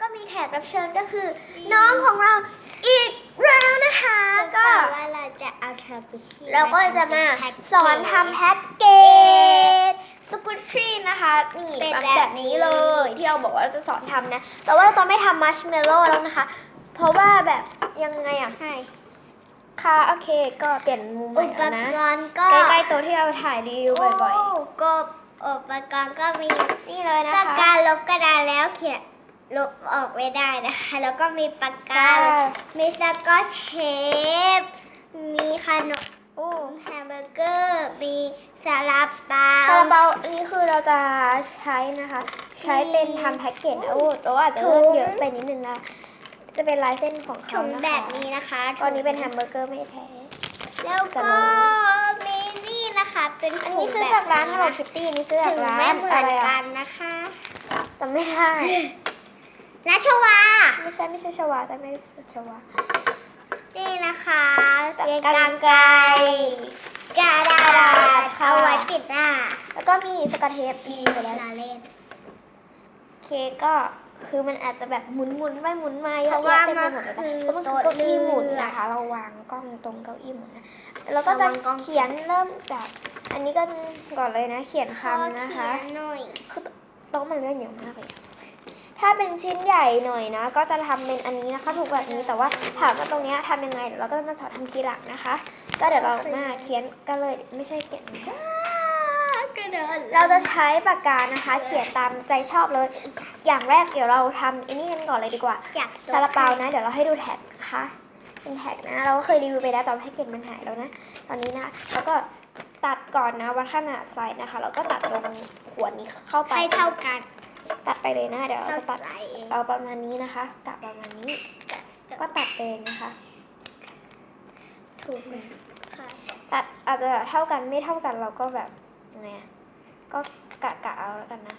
ก็มีแขกรับเชิญก็คือ น้องของเราอีกแล้วนะคะก็ก็ว่าเราจะเอาเธอไปชิมเราก็จะมาแพ็กเกจสอนทำแพ็กเกจสกุตทรีนะคะนี่เป็นแบบแบบนี้นี้เลยที่เราบอกว่าเราจะสอนทำนะ แต่ว่าเราตอนไม่ทำมัชเมลโล่แล้วนะคะ เพราะว่าแบบยังไงอะให้ค่ะโอเคก็เปลี่ยนมุมใหอุม่ปแล้วนะกรณ์ก็ใกล้ๆตัวที่เราถ่ายรีวิวบ่อยๆก็อุปกรณ์ก็มีๆนี่เลยนะปากคะกาลบกระดาษแล้วเขียน ลบออกไม่ได้นะคะ แล้วก็มีปากกาค่ะมีสกอตเทป มีขนมโอ้แฮมเบอร์เกอร์ มีซาลาเปาซาลาเปาอันนี้คือเราจะใช้นะคะ ใช้เป็นทำแพ็กเกจนะโอ้แต่ว่าอาจจะเริ่มเยอะไปนิดนึงนะ จะเป็นลายเส้นของถุเขางนะคะแบบนี้นะคะตอนนี้เป็นแฮมเบอร์เกอร์ไม่แท้ แล้วสก็โลมีนี่นะคะ เป็นอันถุนี้งซื้อแบบจากร้านฮัลโลคิตตี้อันนี้ซื้อถึจากงร้าแม่นเหมืออะไรนกัอะนนะคะจำไม่ได้ ราชวา ไม่ใช่ไม่ใช่ชวาแต่ไม่ใช่ชวา นี่นะคะแต่เป็นกรกรรรไกรไกรกระดาษค่ะเอาไว้ปิดหน้า แล้วก็มีสกอตเทปดีไปแล้วลาเล่นเคกก็คือมันอาจจะแบบหมุนหมุนๆไปหมุนมาเยเพอะราะว่าแยะเต็มไปหมดเลยมันคือเพราะมันคือเก้าอี้หมุนนะคะ เราวางกล้องตรงเก้าอี้หมุนนะแล้วก็จะระวังกล้องเขียนเริ่มจากอันนี้ก็ก่อนเลยนะ เขียนคำนะคะขอเขียหน่อยคือโต๊ะมันเลื่อนเยอะมากเลย ถ้าเป็นชิ้นใหญ่หน่อยนะ ก็จะทำเป็นอันนี้นะคะ ถูกแบบนี้แต่ว่าถามว่าตรงเนี้ยทำยังไงเดี๋ยวเราก็จะมาสอนทำทีหลังนะคะ ก็เดี๋ยวเรามาเขียนกันเลยไม่ใช่เขียนกระดาษเราจะใช้ปากกานะคะ เขียนตามใจชอบเลย อย่างแรกเดี๋ยวเราทำอันนี้กันก่อนเลยดีกว่าอยากซาลาเปานะ เดี๋ยวเราให้ดูแท็กนะคะเป็นแท็กนะ เราก็เคยรีวิวไปแล้วตอนให้เก็บมันหายแล้วนะ ตอนนี้นะ แล้วก็ตัดก่อนนะวัดขนาดไซส์นะคะแล้วก็ตัดตรงขวดนี้เข้าไปให้เท่ากัน ตัดไปเลยนะเดี๋ยวเราเท่าจะตัดใส่เองเอาประมาณนี้นะคะกะประมาณนี้ ก็ตัดเองนะคะ ถูกค่ะตัดอาจจะเท่ากันไม่เท่ากันเราก็แบบยังไงอะก็กะกะเอาแล้วกันนะ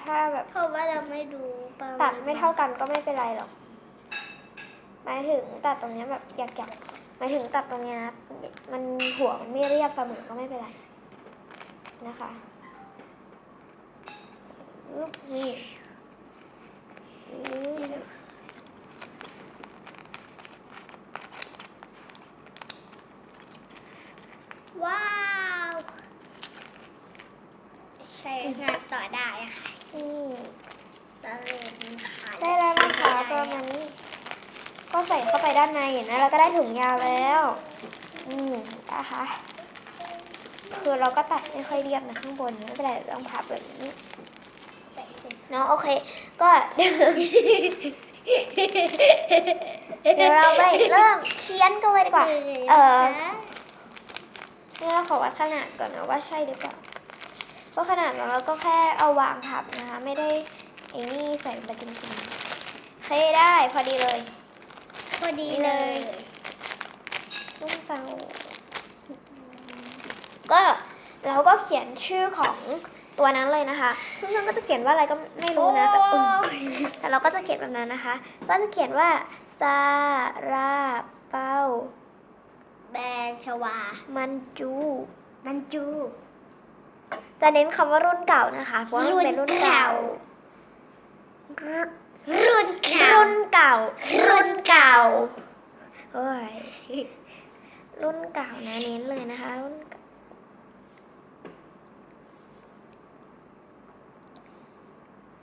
ถ้าแบบเพราะว่าเราไม่ดูประณตัดไม่เท่ากันก็ไม่เป็นไรหรอกหมายถึงตัดตรงเนี้ยแบบอยากอยากหมายถึงตัดตรงเนี้ยนะมันหัวมันไม่เรียบเสมอก็ไม่เป็นไรนะคะอุ๊บ นี่ว้าว ใช้งานต่อได้ค่ะนี่ตะเลนค่ะได้แล้วนะคะประมาณนี้ก็ใส่เข้าไปด้านในเห็นไหมเราก็ได้ถุงยาวแล้วอืมนะคะคือเราก็ตัดไม่ค่อยเรียบนะข้างบนไม่เป็นไรเดี๋ยวต้องพับแบบนี้ นาะโอเค ก็เดี๋ยวเดี๋ยวเราไปเริ่มเขียนกันเลยดีกว่า เออนี่เราขอวัดขนาดก่อนนะว่าใช่หรือเปล่าเพราะขนาดเราก็แค่เอาวางทับนะคะ ไม่ได้ไอ้นี่ใส่ลงไปจริงๆโอเคได้พอดีเลย พอดีเลยลูกเสาก็เราก็เขียนชื่อของ ตัวนั้นเลยนะคะเพื่อนๆก็จะเขียนว่าอะไรก็ไม่รู้นะแต่อืมแต่เราก็จะเขียนแบบนั้นนะคะ ก็จะเขียนว่าซาราเปาแบรนด์ชวา มันจู มันจู จะเน้นคำว่ารุ่นเก่านะคะ เพราะว่ามันเป็นรุ่นเก่า รุ่นเก่า รุ่นเก่า รุ่นเก่าเฮ้ยรุ่นเก่านะเน้นเลยนะคะ รุ่นเก่า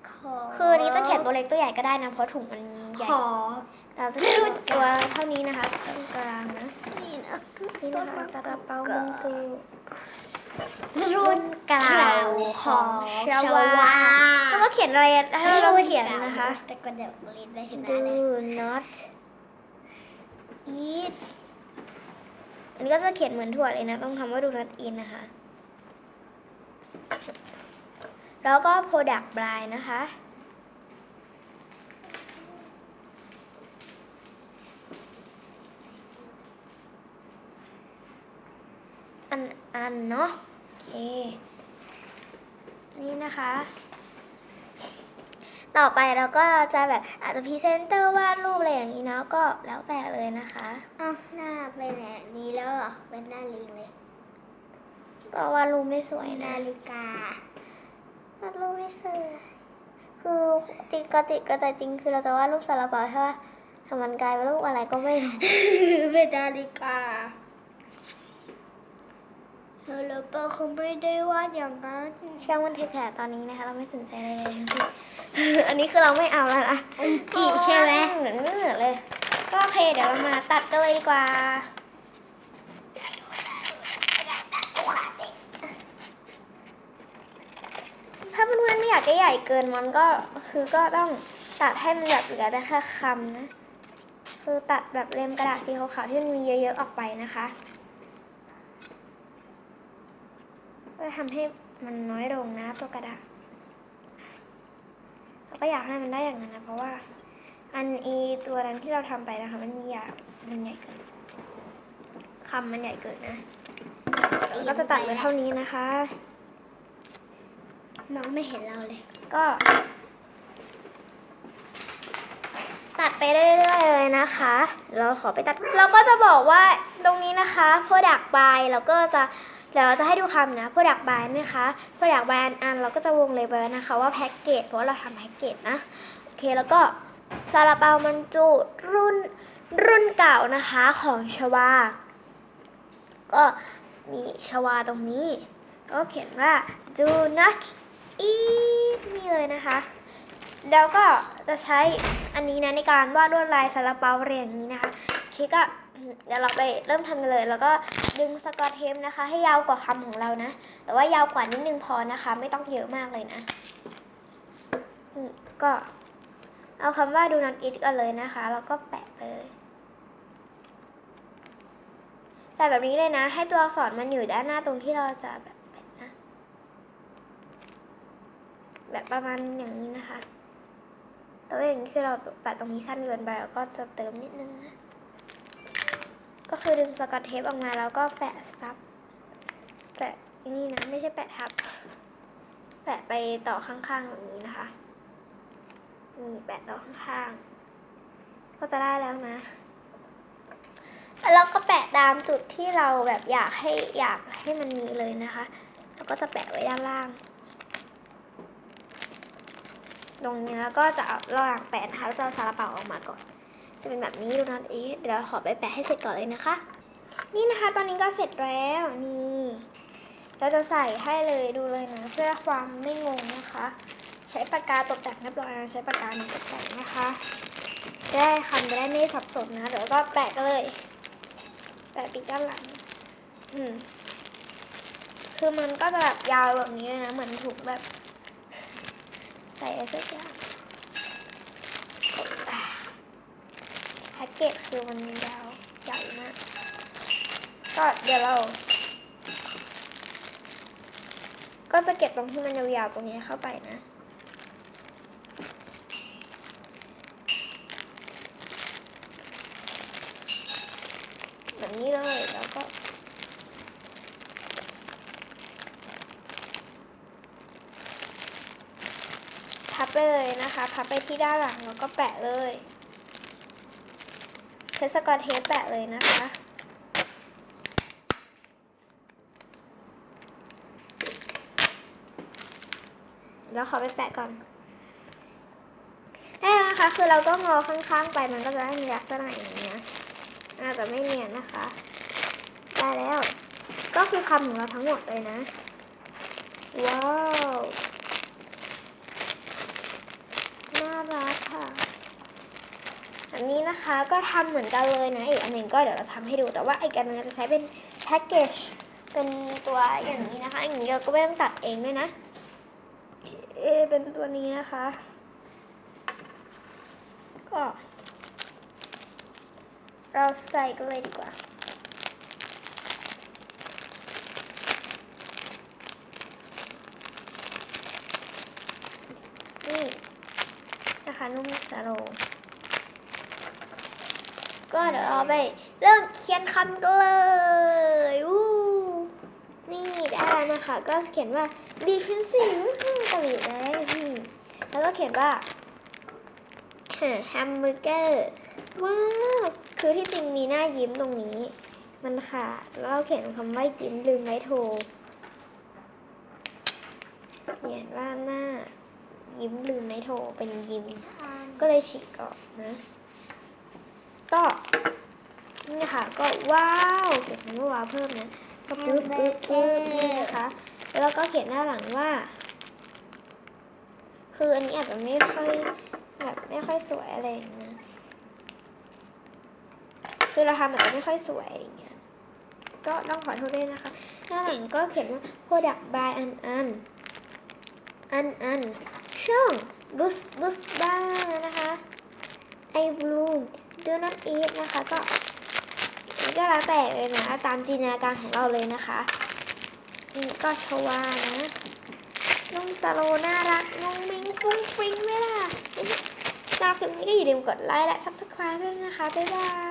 ขอ คืออันนี้จะเขียนตัวเล็กตัวใหญ่ก็ได้นะ เพราะถุงมันใหญ่ขอเราจะเขียนตัวเท่านี้นะคะตรงกลางนะนี่นะนี่นะคะซาลาเปามันตูรุ่นเก่าของชวาแล้วก็เขียนอะไรอะให้เราเขียนนะคะ แต่ก็เดี๋ยวเรียนได้ถึง do นั้นเลย not eat อันนี้ก็จะเขียนเหมือนถั่วเลยนะ ต้องคำว่า do not eat นะคะ แล้วก็ product blind นะคะ อัน อัน เนาะโอเค นี่นะคะต่อไปเราก็จะแบบอาจจะพรีเซนเตอร์วาดรูปอะไรอย่างนี้เนาะก็แล้วแต่เลยนะคะอ้าวหน้าเป็นแบบนี้แล้วเหรอเป็นหน้าลิงเลย ก็วาดรูปไม่สวยนานะฬิกา วาดรูปไม่สวยคือติกติกระแต่จริงคือเราจะวาดรูปซาลาเปาใช่ไหมแต่มันกลายเป็นรูปอะไรก็ไม่รู้เป็นนาฬิกาแล้วเปาเขาไม่ได้วาดอย่างนั้นช่างมันเถอะค่ะตอนนี้นะคะเราไม่สนใจอะไรเลยทั้งสิ้นอันนี้คือเราไม่เอาแล้วนะอันจีใช่ไหมเหมือนไม่เหมือนเลย ก็โอเคเดี๋ยวเรามาตัดกันเลยดีกว่า ถ้าเพื่อนๆไม่อยาก จะใหญ่เกินมันก็คือก็ต้องตัดให้มันแบบเหลือแต่แค่คำนะ คือตัดแบบเล่มกระดาษสีขาวๆที่มันมีเยอะๆออกไปนะคะเพื่อทำให้มันน้อยลงนะตัวกระดาษเราก็อยากให้มันได้อย่างนั้นนะเพราะว่า อันอีตัวนั้นที่เราทำไปนะคะ มันใหญ่มันใหญ่เกินคำมันใหญ่เกินนะเราก็จะตัดไว้เท่านี้นะคะ น้องไม่เห็นเราเลย ก็ ตัดไปเรื่อยๆเลยนะคะ เราขอไปตัด เราก็จะบอกว่าตรงนี้นะคะพอดักบายเราก็จะเดี๋ยวเราจะให้ดูคำนะพอดักบายนะคะพอดักบายอันเราก็จะวงเลยไปนะคะ ว่าแพ็กเกจเพราะเราทำแพ็กเกจนะ โอเคแล้วก็ซาลาเปามันจุรุ่นรุ่นเก่านะคะของชวา ก็มีชวาตรงนี้ก็เขียนว่า do not eat นี่เลยนะคะ แล้วก็จะใช้อันนี้นะในการวาดลวดลายซาลาเปาเรียงอย่างนี้นะคะโอเคก็เดี๋ยวเราไปเริ่มทำกันเลย แล้วก็ดึงสกอตเทปนะคะ ให้ยาวกว่าคำของเรานะ แต่ว่ายาวกว่านิดนึงพอนะคะ ไม่ต้องเยอะมากเลยนะก็เอาคำว่า do not eat กันเลยนะคะ แล้วก็แปะไปเลยแปะแบบนี้เลยนะ ให้ตัวอักษรมันอยู่ด้านหน้าตรงที่เราจะแบบแปะนะ แบบประมาณอย่างนี้นะคะ แต่ว่าอย่างนี้คือเราแปะตรงนี้สั้นเกินไปเราก็จะเติมนิดนึงนะ ก็คือดึงสกอตเทปออกมาแล้วก็แปะซับ แปะนี่นะไม่ใช่แปะทับ แปะไปต่อข้างๆแบบนี้นะคะ นี่แปะต่อข้างๆ ก็จะได้แล้วนะแล้วก็แปะตามจุดที่เราแบบอยากให้อยากให้มันมีเลยนะคะ แล้วก็จะแปะไว้ด้านล่าง ตรงนี้แล้วก็จะเอาระหว่างแปะนะคะเราจะเอาซาลาเปาออกมาก่อน จะเป็นแบบนี้ดูนะอีเดี๋ยวขอไปแปะให้เสร็จก่อนเลยนะคะ นี่นะคะตอนนี้ก็เสร็จแล้วนี่เราจะใส่ให้เลยดูเลยนะเพื่อความไม่งงนะคะ ใช้ปากกาตกแต่งเรียบร้อยแล้วใช้ปากกาตกแต่งนะคะได้คำจะได้ไม่สับสนนะเดี๋ยวก็แปะกันเลย แปะปีกด้านหลัง อืมคือมันก็จะแบบยาวแบบนี้เลยนะ เหมือนถุงแบบ ใส่อะไรสักอย่างแพ็กเกจคือมันยาวใหญ่มาก ก็เดี๋ยวเรา ก็จะเก็บตรงที่มันยาวๆตรงนี้เข้าไปนะ แบบนี้เลยแล้วก็ พับไปเลยนะคะ พับไปที่ด้านหลังแล้วก็แปะเลยใช้สกอตเทปแปะเลยนะคะแล้วขอไปแปะก่อนได้แล้วนะคะ คือเราก็งอข้างๆไปมันก็จะได้มีลักษณะอย่างนี้นะอาจจะไม่เนียนนะคะ ได้แล้ว ก็คือคำของเราทั้งหมดเลยนะ ว้าว น่ารักค่ะ อันนี้นะคะก็ทำเหมือนกันเลยนะอีกอันหนึ่งก็เดี๋ยวเราทำให้ดูแต่ว่าอีกอันนึงเราจะใช้เป็นแพ็กเกจเป็นตัวอย่างนี้นะคะอย่างนี้เราก็ไม่ต้องตัดเองด้วยนะเอเป็นตัวนี้นะคะ ก็ เราใส่กันเลยดีกว่านี่นะคะนุ่มสโลว์ ก็เดี๋ยวเราไปเริ่มเขียนคำกันเลยอู้นี่ได้แล้วนะคะ ก็เขียนว่า be pencil ก็มีแล้วนี่แล้วก็เขียนว่าแฮมเบอร์เกอร์ว้าวคือที่จริงมีหน้ายิ้มตรงนี้ มันขาดแล้วเราเขียนคำว่ายิ้มลืมไว้โทรเขียนว่าหน้ายิ้มลืมไม่โทรเป็นยิ้ม ก็เลยฉีกออกนะ ก็นี่ค่ะ ก็ว้าวเขียนคำว่าว้าวเพิ่มนะก็ปึ๊บปึ๊บปึ๊บนี่นะคะ แล้วก็เขียนหน้าหลังว่า คืออันนี้อาจจะไม่ค่อยแบบไม่ค่อยสวยอะไรอย่างเงี้ยคือเราทำอาจจะไม่ค่อยสวยอย่างเงี้ยก็ต้องขอโทษด้วยนะคะ หน้าหลังก็เขียนว่า product by อันอันอันอันช่อง bus bus bar นะคะ I bloom do not eat นะคะ ก็อันนี้ก็แล้วแต่เลยนะ ตามจินตนาการของเราเลยนะคะนี่ก็ชวานะนุ่งสโลน่ารักนุ่งมิงฟุ้งฟริ้งไหมล่ะสำหรับคลิปนี้ก็อย่าลืมกดไลค์และ subscribe ด้วยนะคะ บ๊ายบาย